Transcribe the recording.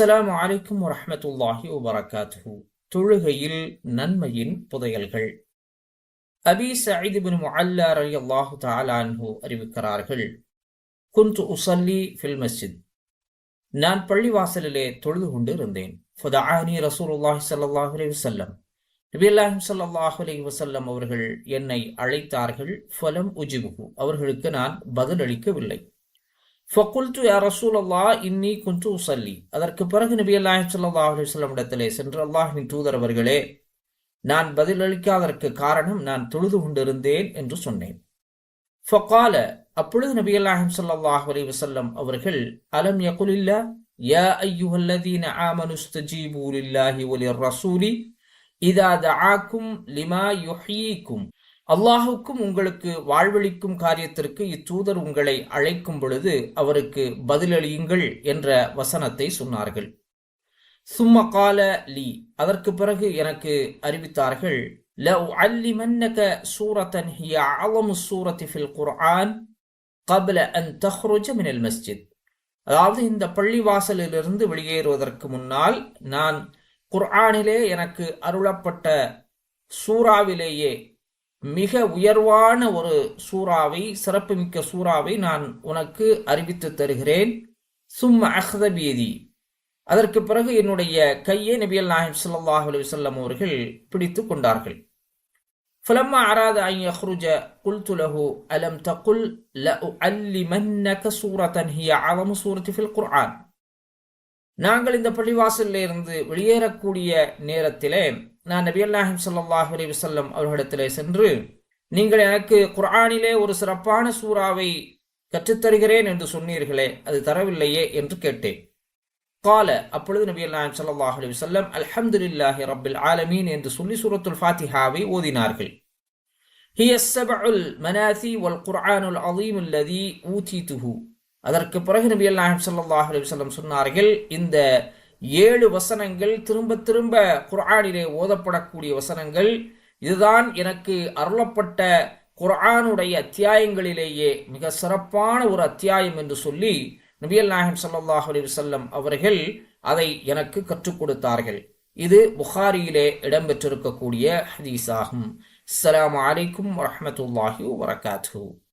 அஸ்ஸலாமு அலைக்கும் வரமத்துல்லாஹி வபரகாத்து தொழுகையில் நன்மையின் புதையல்கள். அபி சயீத் பின் முஅல்லா ரலியல்லாஹு தஆலா அறிவிக்கிறார்கள். குன்து உசல்லி ஃபில் மஸ்ஜித். நான் பள்ளிவாசலிலே தொழுது கொண்டு இருந்தேன் ஃபதஆனி ரசூலுல்லாஹி ஸல்லல்லாஹு அலைஹி வஸல்லம். நபியல்லாஹிம் ஸல்லல்லாஹு அலி வசல்லம் அவர்கள் என்னை அழைத்தார்கள். ஃபலம் உஜிபுஹு. அவர்களுக்கு நான் பதிலளிக்கவில்லை. ஃபகுல்து யா ரசூலல்லா இன்னி குஞ்சு உசல்லி அதற்கு பிறகு நபி அல்லாஹி சொல்லா அலுவலம் இடத்திலே சென்று அல்லாஹின் தூதர் அவர்களே நான் பதிலளிக்காததற்கு காரணம் நான் தொழுது கொண்டிருந்தேன் என்று சொன்னேன். ஃபகால அப்பொழுது நபி அல்லாஹிம் ஸல்லல்லாஹு அலி வசல்லம் அவர்கள் அலம் யகுலில்லா யா அய்யுஹல்லதீன ஆமனு ஸ்தஜீபு லில்லாஹி வலிர் ரசூலி இதா தஆக்கும் லிமா யுஹ்யீக்கும் அல்லாஹுக்கும் உங்களுக்கு வாழ்வளிக்கும் காரியத்திற்கு இத்தூதர் உங்களை அழைக்கும் பொழுது அவருக்கு பதிலளியுங்கள் என்ற வசனத்தை சொன்னார்கள். சும்மா கால லி. அதற்கு பிறகு எனக்கு அறிவித்தார்கள் லவ் அல்லிமன்னக சூரத்தன் ஹிய ஆலமு சூரத்தி ஃபில் குர்ஆன் கபல அன் தஹ்ரோஜ மினல் மஸ்ஜித். அதாவது இந்த பள்ளிவாசலிலிருந்து வெளியேறுவதற்கு முன்னால் நான் குர்ஆனிலே எனக்கு அருளப்பட்ட சூறாவிலேயே மிக உயர்வான ஒரு சூறாவை சிறப்புமிக்க சூறாவை நான் உனக்கு அறிவித்து தருகிறேன் சும் அஹ்தபீதி அதற்கு பிறகு என்னுடைய கையை நபியல் நாஹிப் ஸல்லல்லாஹு அலைஹி வஸல்லம் அவர்கள் பிடித்து கொண்டார்கள் فلما أراد أن يخرج قلت له ألم تقل لأعلمنك سورة هي أعظم سورة في القرآن நாங்கள் இந்த பள்ளிவாசலில் இருந்து வெளியேறக்கூடிய நேரத்திலே நான் நபி அல்லாஹிம் சல்லாஹ் அலி வசல்லம் அவர்களிடத்திலே சென்று நீங்கள் எனக்கு குரானிலே ஒரு சிறப்பான சூறாவை கற்றுத்தருகிறேன் என்று சொன்னீர்களே அது தரவில்லையே என்று கேட்டேன். கால அப்பொழுது நபியல் அல்லாஹிம் சல்லாஹ் அலி வல்லம் அல்ஹம்துல்லாஹி ரபில் ஆலமீன் என்று சொல்லி சூரத்துல் ஃபாத்திஹாவை ஓதினார்கள். ஹியஸ் மனாசி வல் குர்ஆனுல் அலீம் அல்லதி ஊதிதுஹு அதற்கு பிறகு நபி அல்லாஹிம் சல்லாஹ் அலி வல்லம் சொன்னார்கள் இந்த ஏழு வசனங்கள் திரும்ப திரும்ப குர்ஆனிலே ஓதப்படக்கூடிய வசனங்கள் இதுதான் எனக்கு அருளப்பட்ட குர்ஆனுடைய அத்தியாயங்களிலேயே மிக சிறப்பான ஒரு அத்தியாயம் என்று சொல்லி நபியல் நாயகம் சல்லாஹ் அலி வல்லம் அவர்கள் அதை எனக்கு கற்றுக் கொடுத்தார்கள். இது புகாரியிலே இடம்பெற்றிருக்கக்கூடிய ஹதீஸ் ஆகும் அஸ்ஸலாமு அலைக்கும் வரஹமத்துல்லாஹி வரகாத்து